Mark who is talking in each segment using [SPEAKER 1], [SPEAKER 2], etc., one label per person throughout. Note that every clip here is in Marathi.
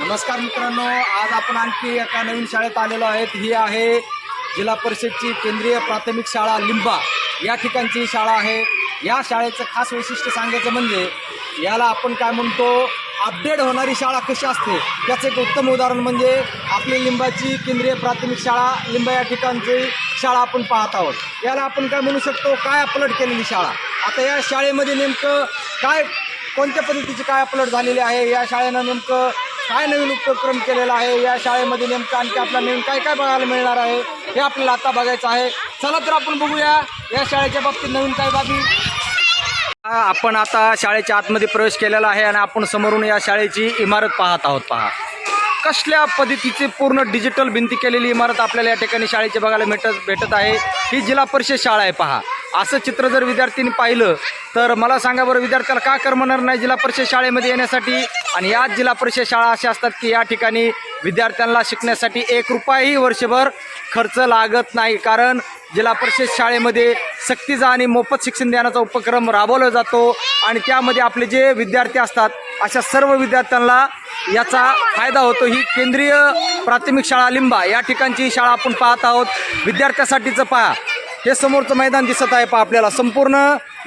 [SPEAKER 1] नमस्कार मित्रांनो आज आपण आणखी एका नवीन शाळेत आलेलो आहेत. ही आहे जिल्हा परिषदची केंद्रीय प्राथमिक शाळा लिंबा. या ठिकाणची शाळा आहे. या शाळेचं खास वैशिष्ट्य सांगायचं म्हणजे याला आपण काय म्हणतो अपडेट होणारी शाळा कशी असते? त्याचं एक उत्तम उदाहरण म्हणजे आपली लिंबाची केंद्रीय प्राथमिक शाळा लिंबा या ठिकाणची शाळा आपण पाहत आहोत. याला आपण काय म्हणू शकतो? काय अपलोड केलेली शाळा? आता या शाळेमध्ये नेमकं काय कोणत्या पद्धतीची काय अपलोड झालेली आहे? या शाळेनं नेमकं काय नवीन उपक्रम केलेला आहे? या शाळेमध्ये नेमकं आणखी आपल्याला नवीन काय काय बघायला मिळणार आहे? हे आपल्याला आता बघायचं आहे. चला तर आपण बघूया या शाळेच्या बाबतीत नवीन काय बाबी. आपण आता शाळेच्या आतमध्ये प्रवेश केलेला आहे आणि आपण समोरून या शाळेची इमारत पाहत आहोत पहा. कसल्या पद्धतीचे पूर्ण डिजिटल भिंती केलेली इमारत आपल्याला या ठिकाणी शाळेची बघायला भेटत भेटत आहे? ही जिल्हा परिषद शाळा आहे पहा. असं चित्र जर विद्यार्थ्यांनी पाहिलं तर मला सांगा बरं विद्यार्थ्याला का करमणार नाही जिल्हा परिषद शाळेमध्ये येण्यासाठी? आणि याच जिल्हा परिषद शाळा अशा असतात की या ठिकाणी विद्यार्थ्यांना शिकण्यासाठी एक रुपयाही वर्षभर खर्च लागत नाही. कारण जिल्हा परिषद शाळेमध्ये सक्तीचा आणि मोफत शिक्षण देण्याचा उपक्रम राबवला जातो आणि त्यामध्ये आपले जे विद्यार्थी असतात अशा सर्व विद्यार्थ्यांना याचा फायदा होतो. ही केंद्रीय प्राथमिक शाळा लिंबा या ठिकाणची शाळा आपण पाहत आहोत. विद्यार्थ्यासाठीचं पहा. हे समोरचं मैदान दिसत आहे पहा आपल्याला. संपूर्ण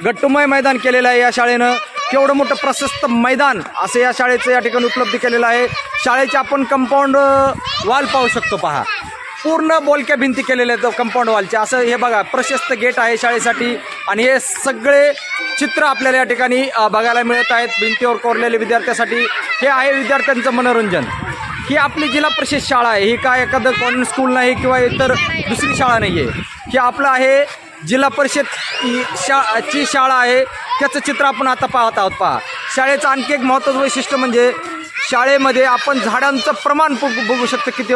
[SPEAKER 1] गट्टुमय मैदान केलेलं आहे या शाळेनं. केवढं मोठं प्रशस्त मैदान असं या शाळेचं या ठिकाणी उपलब्ध केलेलं आहे. शाळेचे आपण कंपाऊंड वाल पाहू शकतो पहा. पूर्ण बोलक्या भिंती केलेल्या आहेत कंपाऊंड वॉलच्या असं हे बघा प्रशस्त गेट आहे शाळेसाठी. आणि हे सगळे चित्र आपल्याला या ठिकाणी बघायला मिळत आहेत. भिंतीवर कोरलेले विद्यार्थ्यासाठी. हे आहे विद्यार्थ्यांचं मनोरंजन. ही आपली जिल्हा परिषद शाळा आहे. ही काय एखादं कॉन्व्हेंट स्कूल नाही किंवा इतर दुसरी शाळा नाही आहे. ही आपलं आहे जिल्हा परिषद ही शा ची शाळा आहे. त्याचं चित्र आपण आता पाहत आहोत. पहा. शाळेचं आणखी एक महत्त्वाचं वैशिष्ट्य म्हणजे शाळेमध्ये आपण झाडांचं प्रमाण बघू बघू शकतो किती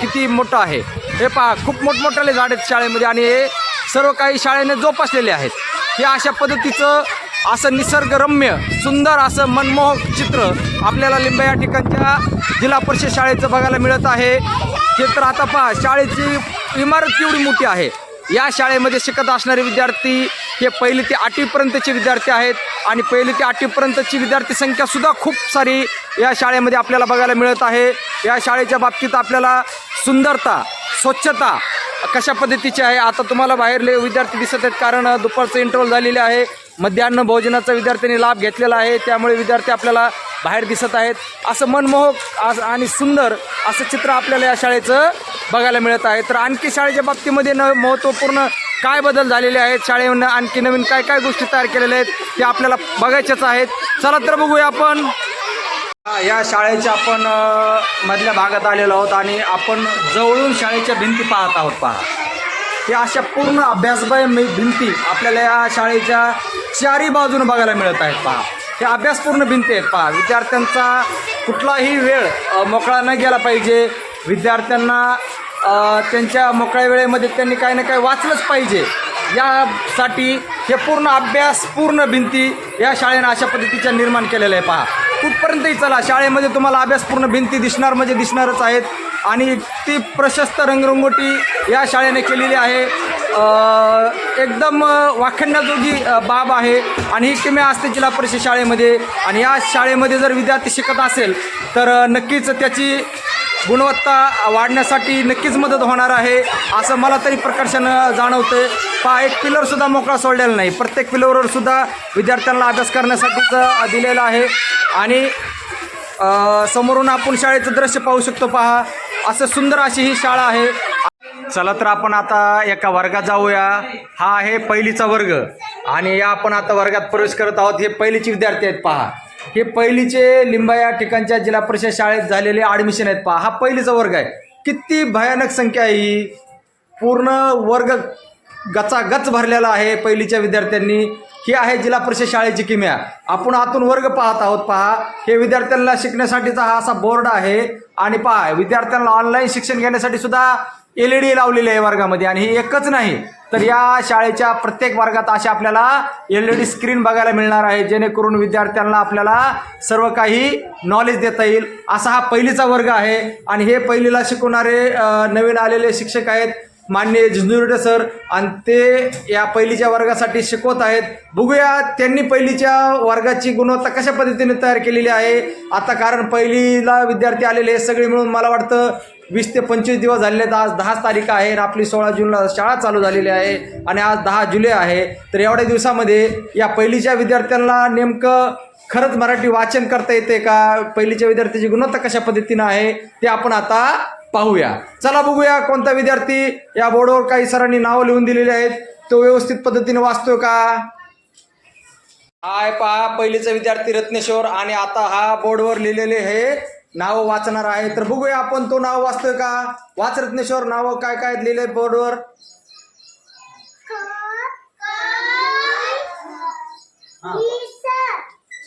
[SPEAKER 1] किती मोठं आहे. हे पहा खूप मोठमोठाले झाड आहेत शाळेमध्ये आणि हे सर्व काही शाळेने जोपासलेले आहेत. हे अशा पद्धतीचं असं निसर्गरम्य सुंदर असं मनमोहक चित्र आपल्याला लिंबा या ठिकाणच्या जिल्हा परिषद शाळेचं बघायला मिळत आहे. हे तर आता पहा शाळेची इमारत केवढी मोठी आहे. या शाळेमध्ये शिकत असणारे विद्यार्थी हे पहिली ते आठवीपर्यंतचे विद्यार्थी आहेत आणि पहिली ते आठवीपर्यंतची विद्यार्थी संख्यासुद्धा खूप सारी या शाळेमध्ये आपल्याला बघायला मिळत आहे. या शाळेच्या बाबतीत आपल्याला सुंदरता स्वच्छता कशा पद्धतीची आहे आता तुम्हाला बाहेरले विद्यार्थी दिसत आहेत कारण दुपारचं इंटरव्हल झालेले आहे. मध्यान्न भोजनाचा विद्यार्थ्यांनी लाभ घेतलेला आहे. त्यामुळे विद्यार्थी आपल्याला बाहेर दिसत आहेत. असं मनमोहक आणि सुंदर असं चित्र आपल्याला या शाळेचं बघायला मिळत आहे. तर आणखी शाळेच्या बाबतीमध्ये न महत्त्वपूर्ण काय बदल झालेले आहेत? शाळेनं आणखी नवीन काय काय गोष्टी तयार केलेल्या आहेत ते आपल्याला बघायच्याच आहेत. चला तर बघूया आपण. या शाळेच्या आपण मधल्या भागात आलेलो आहोत आणि आपण जवळून शाळेच्या भिंती पाहत आहोत पहा. या अशा पूर्ण अभ्यासबाय भिंती आपल्याला या शाळेच्या चारी बाजूनं बघायला मिळत आहेत पहा. हे अभ्यासपूर्ण भिंती आहेत पहा. विद्यार्थ्यांचा कुठलाही वेळ मोकळा न गेला पाहिजे. विद्यार्थ्यांना त्यांच्या मोकळ्या वेळेमध्ये त्यांनी काही ना काही वाचलंच पाहिजे. यासाठी हे पूर्ण अभ्यास पूर्ण भिंती या शाळेनं अशा पद्धतीच्या निर्माण केलेल्या आहे पहा. कुठपर्यंतही चला शाळेमध्ये तुम्हाला अभ्यासपूर्ण भिंती दिसणार म्हणजे दिसणारच आहेत. आणि ती प्रशस्त रंगरंगोटी या शाळेने केलेली आहे. एकदम वाखण्याजोगी बाब आहे आणि ही किम्या असते जिल्हा परिषद शाळेमध्ये. आणि या शाळेमध्ये जर विद्यार्थी शिकत असेल तर नक्कीच त्याची गुणवत्ता वाढण्यासाठी नक्कीच मदत होणार आहे असं मला तरी प्रकर्षानं जाणवतं पहा एक पिलरसुद्धा मोकळा सोडलेला नाही. प्रत्येक पिलरवर सुद्धा विद्यार्थ्यांना अभ्यास करण्यासाठीच दिलेलं आहे. आणि समोरून आपण शाळेचं दृश्य पाहू शकतो. पहा असं सुंदर अशी ही शाळा आहे. चला तर आपण आता एका वर्गात जाऊया. हा आहे पहिलीचा वर्ग. आणि या आपण आता वर्गात प्रवेश करत आहोत. हे पहिलीचे विद्यार्थी आहेत पहा. हे पहिलीचे लिंबा या ठिकाणच्या जिल्हा परिषद शाळेत झालेले ॲडमिशन आहेत पहा. हा पहिलीचा वर्ग आहे. किती भयानक संख्या आहे ही. पूर्ण वर्ग गचागच भरलेला आहे पहिलीच्या विद्यार्थ्यांनी. ही आहे जिल्हा परिषद शाळेची किम्या. आपण आतून वर्ग पाहत आहोत. पहा हे विद्यार्थ्यांना शिकण्यासाठीचा हा असा बोर्ड आहे. आणि पहा विद्यार्थ्यांना ऑनलाईन शिक्षण घेण्यासाठी सुद्धा एल ई डी लावलेली आहे वर्गामध्ये. आणि ही एकच नाही तर या शाळेच्या प्रत्येक वर्गात अशा आपल्याला एल ई डी स्क्रीन बघायला मिळणार आहे. जेणेकरून विद्यार्थ्यांना आपल्याला सर्व काही नॉलेज देता येईल. असा हा पहिलीचा वर्ग आहे. आणि हे पहिलीला शिकवणारे नवीन आलेले शिक्षक आहेत. मान्य झुंझुरडे सर आणि ते या पहिलीच्या वर्गासाठी शिकवत आहेत. बघूया त्यांनी पहिलीच्या वर्गाची गुणवत्ता कशा पद्धतीने तयार केलेली आहे. आता कारण पहिलीला विद्यार्थी आलेले हे सगळे मिळून मला वाटतं वीस ते पंचवीस दिवस झालेले आहेत. आज दहाच तारीख आहे आणि आपली सोळा जूनला शाळा चालू झालेली आहे आणि आज दहा जुलै आहे. तर एवढ्या दिवसामध्ये या पहिलीच्या विद्यार्थ्यांना नेमकं खरंच मराठी वाचन करता येते का? पहिलीच्या विद्यार्थ्याची गुणवत्ता कशा पद्धतीनं आहे ते आपण आता पाहूया. चला बघूया कोणता विद्यार्थी या बोर्डवर काही सरांनी नावं लिहून दिलेली आहेत. तो व्यवस्थित पद्धतीने वाचतोय का? हाय पहा पहिलीचा विद्यार्थी रत्नेश्वर आणि आता हा बोर्डवर लिहिलेले हे नाव वाचणार आहे. तर बघूया आपण तो नाव वाचतोय का? वाच रत्नेश्वर नाव काय काय लिहिले बोर्डवर?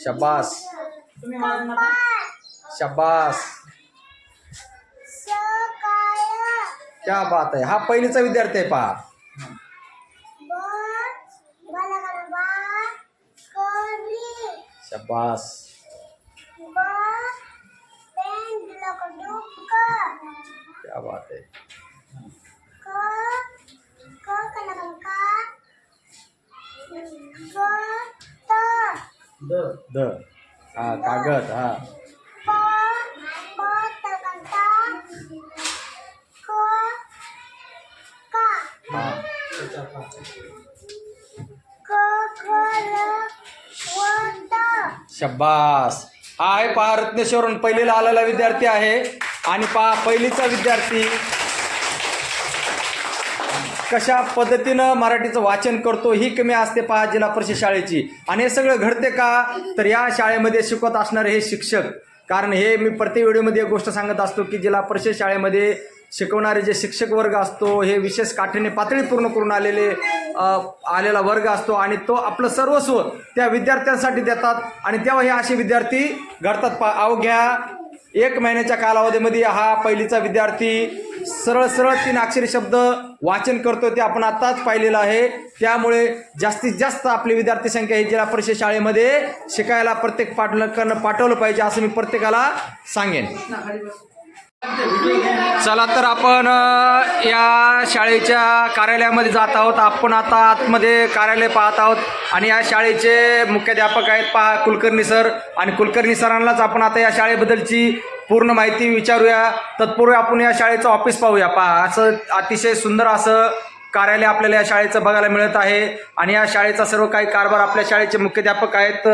[SPEAKER 1] शबास. शबास. क्या बात आहे हा पहिलीचा विद्यार्थी आहे पहा. शबास. क्या बात आहे द. हा कागद हा. शब्बास. हा आहे पहा रत्नेश्वरून. पहिलीला आलेला विद्यार्थी आहे. आणि पहा पहिलीचा विद्यार्थी. कशा पद्धतीनं मराठीचं वाचन करतो ही कमी असते पहा जिल्हा परिषद शाळेची. आणि हे सगळं घडते का? तर या शाळेमध्ये शिकवत असणारे हे शिक्षक. कारण हे मी प्रत्येक व्हिडिओमध्ये एक गोष्ट सांगत असतो की जिल्हा परिषद शाळेमध्ये शिकवणारे जे शिक्षक वर्ग असतो हे विशेष काठीने पातळी पूर्ण करून आलेले आलेला वर्ग असतो आणि तो आपलं सर्वस्व त्या विद्यार्थ्यांसाठी देतात आणि तेव्हा हे असे विद्यार्थी घडतात. पा अवघ्या एक महिन्याच्या कालावधीमध्ये हा पहिलीचा विद्यार्थी सरळ सरळ तीन अक्षरी शब्द वाचन करतो ते आपण आत्ताच पाहिलेलं आहे. त्यामुळे जास्तीत जास्त आपली विद्यार्थी संख्या ही जिल्हा परिषद शाळेमध्ये शिकायला प्रत्येक पाठलं पाठवलं पाहिजे असं मी प्रत्येकाला सांगेन. चला तर आपण या शाळेच्या कार्यालयामध्ये जात आहोत. आपण आता आतमध्ये कार्यालय पाहत आहोत आणि या शाळेचे मुख्याध्यापक आहेत पहा कुलकर्णी सर. आणि कुलकर्णी सरांनाच आपण आता या शाळेबद्दलची पूर्ण माहिती विचारूया. तत्पूर्वी आपण या शाळेचं ऑफिस पाहूया. पहा असं अतिशय सुंदर असं कार्यालय आपल्याला या शाळेचं बघायला मिळत आहे. आणि या शाळेचा सर्व काही कारभार आपल्या शाळेचे मुख्याध्यापक आहेत.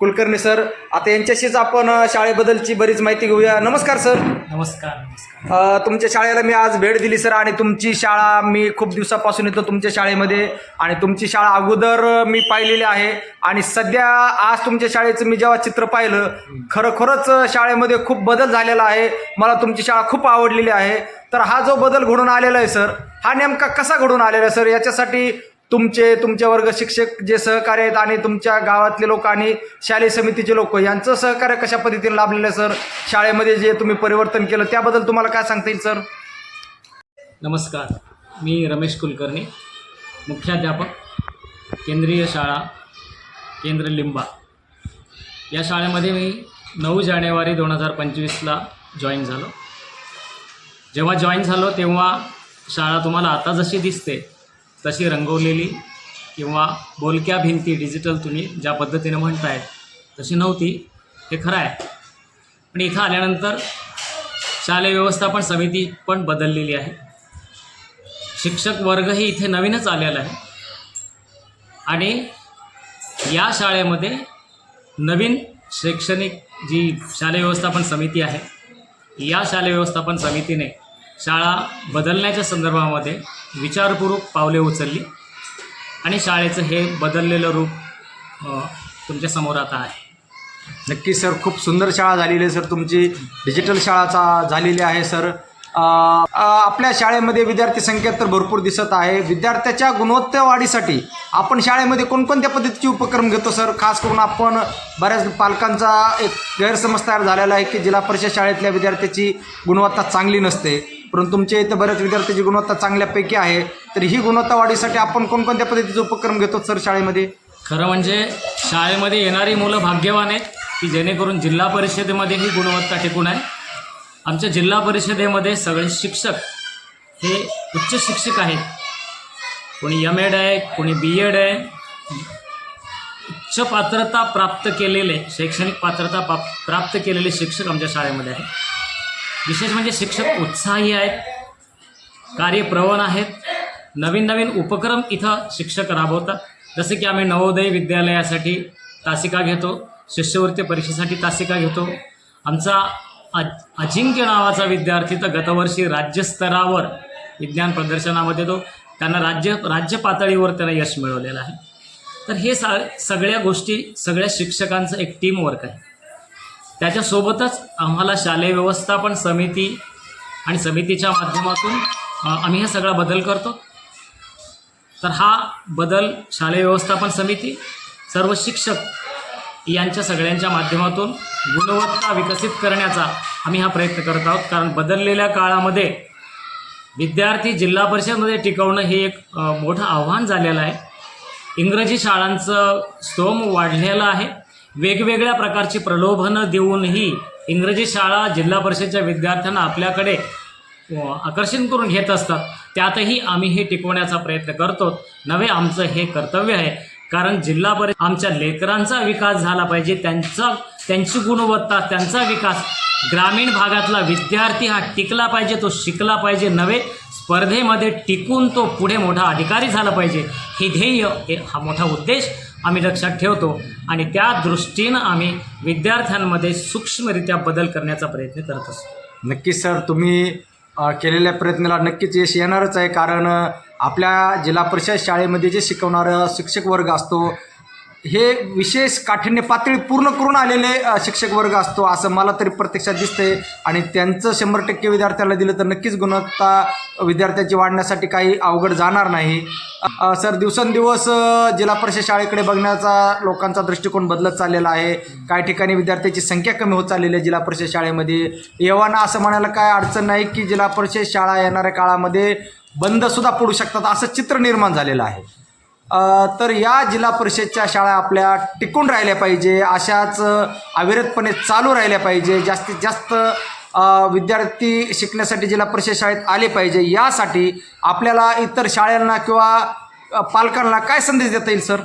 [SPEAKER 1] कुलकर्णी सर आता यांच्याशीच आपण शाळेबद्दलची बरीच माहिती घेऊया. नमस्कार सर.
[SPEAKER 2] नमस्कार नमस्कार.
[SPEAKER 1] अ, तुमच्या शाळेला मी आज भेट दिली सर आणि तुमची शाळा मी खूप दिवसापासून येतो तुमच्या शाळेमध्ये आणि तुमची शाळा अगोदर मी पाहिलेली आहे आणि सध्या आज तुमच्या शाळेचं मी जेव्हा चित्र पाहिलं खरोखरच शाळेमध्ये खूप बदल झालेला आहे. मला तुमची शाळा खूप आवडलेली आहे. तर हा जो बदल घडून आलेला आहे सर हा नेमका कसा घडून आलेला आहे सर? याच्यासाठी तुमचे तुमचे वर्ग शिक्षक जे सहकार्य आहेत आणि तुमच्या गावातले लोक आणि शालेय समितीचे लोक यांचं सहकार्य कशा पद्धतीने लाभलेलं आहे सर? शाळेमध्ये जे तुम्ही परिवर्तन केलं त्याबद्दल तुम्हाला काय सांगता येईल सर?
[SPEAKER 2] नमस्कार. मी रमेश कुलकर्णी मुख्याध्यापक केंद्रीय शाळा केंद्र लिंबा. या शाळेमध्ये मी नऊ जानेवारी दोन हजार पंचवीसला जॉईन झालो. जेव्हा जॉईन झालो तेव्हा शाळा तुम्हाला आता जशी दिसते तशी रंगवलेली किंवा बोलक्या भिंती डिजिटल तुम्ही ज्या पद्धतीने म्हणताय तशी नव्हती. हे खरं आहे. पण इथं आल्यानंतर शालेय व्यवस्थापन समिती पण बदललेली आहे. शिक्षक वर्गही इथे नवीनच आलेला आहे. आणि या शाळेमध्ये नवीन शैक्षणिक जी शालेय व्यवस्थापन समिती आहे या शालेय व्यवस्थापन समितीने शाळा बदलण्याच्या संदर्भामध्ये विचारपूर्वक पावले उचलली आणि शाळेचं हे बदललेलं रूप तुमच्यासमोर आता आहे.
[SPEAKER 1] नक्की सर खूप सुंदर शाळा झालेली आहे सर. तुमची डिजिटल शाळाचा झालेली आहे सर. आपल्या शाळेमध्ये विद्यार्थी संख्या तर भरपूर दिसत आहे. विद्यार्थ्याच्या गुणवत्ता वाढीसाठी आपण शाळेमध्ये कोणकोणत्या पद्धतीचे उपक्रम घेतो सर? खास करून आपण बऱ्याच पालकांचा एक गैरसमज तयार झालेला आहे की जिल्हा परिषद शाळेतल्या विद्यार्थ्याची गुणवत्ता चांगली नसते. परंतु तुमच्या इथं बऱ्याच विद्यार्थ्याची गुणवत्ता चांगल्यापैकी आहे. तर ही गुणवत्ता वाढीसाठी आपण कोणकोणत्या पद्धतीचे उपक्रम घेतो सर शाळेमध्ये?
[SPEAKER 2] खरं म्हणजे शाळेमध्ये येणारी मुलं भाग्यवान आहेत की जेणेकरून जिल्हा परिषदेमध्ये ही गुणवत्ता टिकून आहे. आमच्या जिल्हा परिषदेमध्ये सगळे शिक्षक हे उच्च शिक्षक आहेत. कोणी एम एड आहे कोणी बी एड आहे. उच्च पात्रता प्राप्त केलेले शैक्षणिक पात्रता प्राप्त केलेले शिक्षक आमच्या शाळेमध्ये आहेत. विशेष म्हणजे शिक्षक उत्साही आहेत कार्यप्रवण आहेत. नवीन नवीन उपक्रम इथं शिक्षक राबवतात. जसे की आम्ही नवोदय विद्यालयासाठी तासिका घेतो शिष्यवृत्ती परीक्षेसाठी तासिका घेतो. आमचा अज अजिंक्य नावाचा विद्यार्थी तर गतवर्षी राज्यस्तरावर विज्ञान प्रदर्शनामध्ये तो त्यांना राज्य राज्य पातळीवर त्याला यश मिळवलेलं आहे. तर हे सा सगळ्या गोष्टी सगळ्या शिक्षकांचं एक टीमवर्क आहे. त्याच्यासोबतच आम्हाला शालेय व्यवस्थापन समिती आणि समितीच्या माध्यमातून आम्ही हा सगळा बदल करतो. तर हा बदल शालेय व्यवस्थापन समिती सर्व शिक्षक यांच्या सगळ्यांच्या माध्यमातून गुणवत्ता विकसित करण्याचा आम्ही हा प्रयत्न करत आहोत. कारण बदललेल्या काळामध्ये विद्यार्थी जिल्हा परिषदमध्ये टिकवणं हे एक मोठं आव्हान झालेलं आहे. इंग्रजी शाळांचं स्तोम वाढलेलं आहे. वेगवेगळ्या प्रकारची प्रलोभनं देऊनही इंग्रजी शाळा जिल्हा परिषदेच्या विद्यार्थ्यांना आपल्याकडे आकर्षण करून घेत असतात. त्यातही आम्ही हे टिकवण्याचा प्रयत्न करतो. नवे आमचं हे कर्तव्य आहे. कारण जिल्हा परिषद आमच्या लेकरांचा विकास झाला पाहिजे. त्यांचा त्यांची गुणवत्ता त्यांचा विकास. ग्रामीण भागातला विद्यार्थी हा टिकला पाहिजे तो शिकला पाहिजे. नवे स्पर्धेमध्ये टिकून तो पुढे मोठा अधिकारी झाला पाहिजे. हे ध्येय हे हा मोठा उद्देश आम्ही लक्षात ठेवतो आणि त्या दृष्टीनं आम्ही विद्यार्थ्यांमध्ये सूक्ष्मरित्या बदल करण्याचा प्रयत्न करत असतो.
[SPEAKER 1] नक्कीच सर तुम्ही केलेल्या प्रयत्नाला नक्कीच यश येणारच आहे. कारण आपल्या जिल्हा परिषद शाळेमध्ये जे शिकवणारं शिक्षक वर्ग असतो हे विशेष काठिण्य पातळी पूर्ण करून आलेले शिक्षक वर्ग असतो असं मला तरी प्रत्यक्षात दिसतंय. आणि त्यांचं शंभर टक्के विद्यार्थ्याला दिलं तर नक्कीच गुणवत्ता विद्यार्थ्याची वाढण्यासाठी काही अवघड जाणार नाही. सर दिवसेंदिवस जिल्हा परिषद शाळेकडे बघण्याचा लोकांचा दृष्टिकोन बदलत चाललेला आहे. काही ठिकाणी विद्यार्थ्याची संख्या कमी होत चाललेली आहे जिल्हा परिषद शाळेमध्ये. येवाना असं म्हणायला काय अडचण नाही की जिल्हा परिषद शाळा येणाऱ्या काळामध्ये बंदसुद्धा पडू शकतात असं चित्र निर्माण झालेलं आहे. तर या जिल्हा परिषदच्या शाळा आपल्या टिकून राहिल्या पाहिजे अशाच अविरतपणे चालू राहिल्या पाहिजे जास्तीत जास्त विद्यार्थी शिकण्यासाठी जिल्हा परिषद शाळेत आले पाहिजे. यासाठी आपल्याला इतर शाळांना किंवा पालकांना काय संदेश देता येईल सर?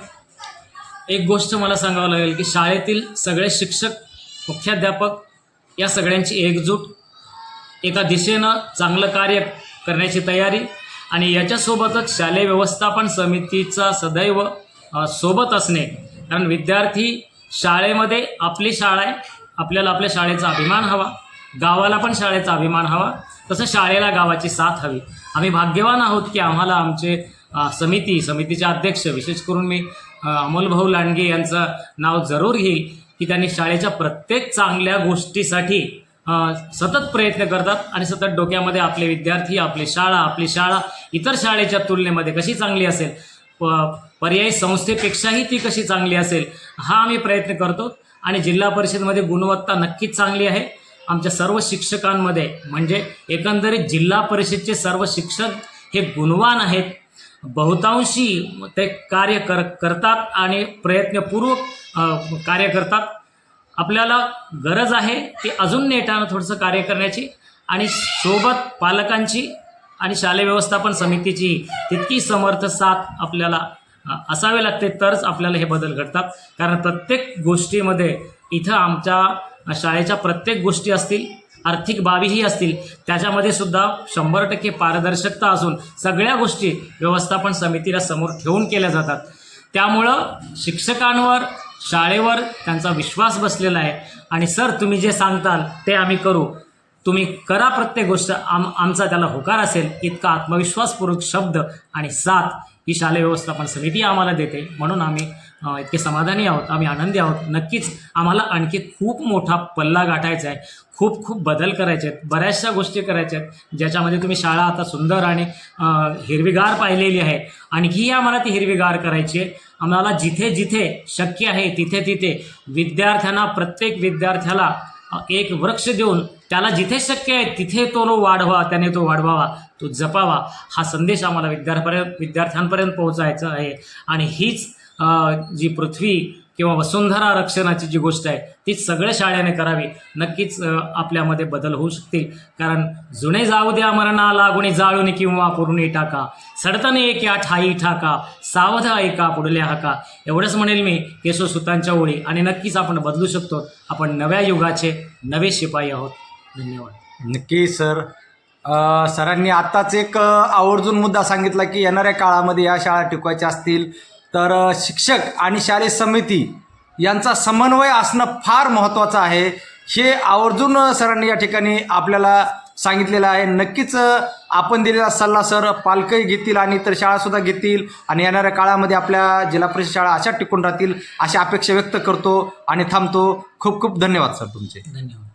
[SPEAKER 2] एक गोष्ट मला सांगावं लागेल की शाळेतील सगळे शिक्षक मुख्याध्यापक या सगळ्यांची एकजूट एका दिशेनं चांगलं कार्य करण्याची तयारी आणि याच्यासोबतच शालेय व्यवस्थापन समितीचा सदैव सोबत असणे. कारण विद्यार्थी शाळेमध्ये आपली शाळा आहे आपल्याला आपल्या शाळेचा अभिमान हवा गावाला पण शाळेचा अभिमान हवा तसं शाळेला गावाची साथ हवी. आम्ही भाग्यवान आहोत की आम्हाला आमचे समिती समितीचे अध्यक्ष विशेष करून मी अमोलभाऊ लांडगे यांचं नाव जरूर घेईल की त्यांनी शाळेच्या प्रत्येक चांगल्या गोष्टीसाठी सतत प्रयत्न करतात आणि सतत डोक्यामध्ये आपले विद्यार्थी आपली शाळा आपली शाळा इतर शाळेच्या तुलनेमध्ये कशी चांगली असेल? प पर्यायी संस्थेपेक्षाही ती कशी चांगली असेल? हा आम्ही प्रयत्न करतो आणि जिल्हा परिषदमध्ये गुणवत्ता नक्कीच चांगली आहे. आमच्या सर्व शिक्षकांमध्ये म्हणजे एकंदरीत जिल्हा परिषदचे सर्व शिक्षक हे गुणवान आहेत. बहुतांशी ते कार्य कर करतात आणि प्रयत्नपूर्वक कार्य करतात. आपल्याला गरज आहे ती अजून नेटानं थोडंसं कार्य करण्याची आणि सोबत पालकांची आणि शालेय व्यवस्थापन समितीची तितकी समर्थ साथ आपल्याला असावे लागते तरच आपल्याला हे बदल घडतात. कारण प्रत्येक गोष्टीमध्ये इथं आमच्या शाळेच्या प्रत्येक गोष्टी असतील आर्थिक बाबीही असतील त्याच्यामध्ये सुद्धा शंभर टक्के पारदर्शकता असून सगळ्या गोष्टी व्यवस्थापन समितीला समोर ठेवून केल्या जातात. त्यामुळं शिक्षकांवर शाळेवर त्यांचा विश्वास बसलेला आहे. आणि सर तुम्ही जे सांगताल ते आम्ही करू. तुम्ही करा प्रत्येक गोष्ट. आम आमचा त्याला होकार असेल. इतका आत्मविश्वासपूर्वक शब्द आणि साथ ही शालेय व्यवस्थापन समिती आम्हाला देते. म्हणून आम्ही इतके समाधानी आहोत. आम्ही आनंदी आहोत. नक्कीच आम्हाला आणखी खूप मोठा पल्ला गाठायचा आहे. खूप खूप बदल करायचे आहेत. बऱ्याचशा गोष्टी करायच्या आहेत. ज्याच्यामध्ये तुम्ही शाळा आता सुंदर आणि हिरवीगार पाहिलेली आहे. आणखीही आम्हाला ती हिरवीगार करायची आहे. आम्हाला जिथे जिथे शक्य आहे तिथे तिथे विद्यार्थ्यांना प्रत्येक विद्यार्थ्याला एक वृक्ष देऊन त्याला जिथे शक्य आहे तिथे तो नो वाढवा त्याने तो वाढवावा तो जपावा. हा संदेश आम्हाला विद्यार्थ्यापर्यंत विद्यार्थ्यांपर्यंत पोहोचायचा आहे. आणि हीच जी पृथ्वी किंवा वसुंधरा रक्षणाची जी गोष्ट आहे ती सगळ्या शाळेने करावी. नक्कीच आपल्यामध्ये बदल होऊ शकतील. कारण जुने जाऊ द्या मरणा लागुणी जाळून किंवा पुरुणी टाका. सडताने एक या ठाई ठाका. सावध ऐका पुढल्या हाका. एवढंच म्हणेल मी केशवसुतांच्या ओळी. आणि नक्कीच आपण बदलू शकतो. आपण नव्या युगाचे नवे शिपाई आहोत. धन्यवाद.
[SPEAKER 1] नक्की सर. सरांनी आत्ताच एक आवर्जून मुद्दा सांगितला की येणाऱ्या काळामध्ये या शाळा टिकवायच्या असतील. तर शिक्षक आणि शालेय समिती यांचा समन्वय असणं फार महत्त्वाचं आहे. हे आवर्जून सरांनी या ठिकाणी आपल्याला सांगितलेलं आहे. नक्कीच आपण दिलेला सल्ला सर पालकही घेतील आणि इतर शाळासुद्धा घेतील आणि येणाऱ्या काळामध्ये आपल्या जिल्हा परिषद शाळा अशा टिकून राहतील अशी अपेक्षा व्यक्त करतो आणि थांबतो. खूप खूप धन्यवाद सर तुमचे.
[SPEAKER 2] धन्यवाद.